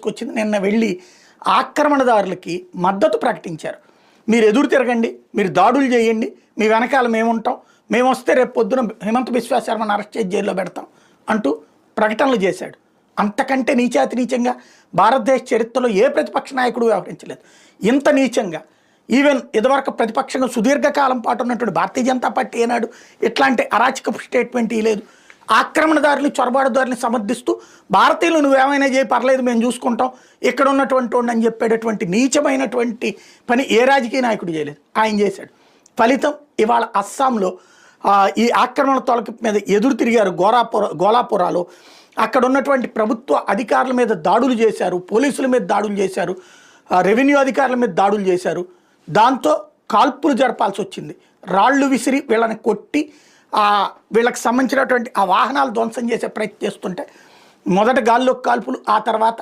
తీసుకొచ్చింది. నిన్న వెళ్ళి ఆక్రమణదారులకి మద్దతు ప్రకటించారు. మీరు ఎదురు తిరగండి మీరు దాడులు చేయండి మీ వెనకాల మేము ఉంటాం మేము వస్తే రేపు పొద్దున హిమంత విశ్వశర్మను అరెస్ట్ చేసి జైల్లో పెడతాం అంటూ ప్రకటనలు చేశాడు. అంతకంటే నీచాతి నీచంగా భారతదేశ చరిత్రలో ఏ ప్రతిపక్ష నాయకుడు వ్యవహరించలేదు. ఇంత నీచంగా ఈవెన్ ఇదివరకు ప్రతిపక్షంగా సుదీర్ఘకాలం పాటు ఉన్నటువంటి భారతీయ జనతా పార్టీ ఏనాడు ఇట్లాంటి అరాచక స్టేట్మెంట్ ఇవ్వలేదు ఆక్రమణదారులు చొరబాటుదారుని సమర్థిస్తూ భారతీయులు నువ్వేమైనా చేయి పర్లేదు మేము చూసుకుంటాం. ఇక్కడ ఉన్నటువంటి వాడిని అని చెప్పేటటువంటి నీచమైనటువంటి పని ఏ రాజకీయ నాయకుడు చేయలేదు. ఆయన చేశాడు. ఫలితం ఇవాళ అస్సాంలో ఈ ఆక్రమణ తొలకి మీద ఎదురు తిరిగారు గోరాపుర గోలాపురాలో. అక్కడ ఉన్నటువంటి ప్రభుత్వ అధికారుల మీద దాడులు చేశారు పోలీసుల మీద దాడులు చేశారు రెవెన్యూ అధికారుల మీద దాడులు చేశారు. దాంతో కాల్పులు జరపాల్సి వచ్చింది. రాళ్ళు విసిరి వీళ్ళని కొట్టి వీళ్ళకి సంబంధించినటువంటి ఆ వాహనాలు ధ్వంసం చేసే ప్రయత్నం చేస్తుంటే మొదట గాల్లో కాల్పులు ఆ తర్వాత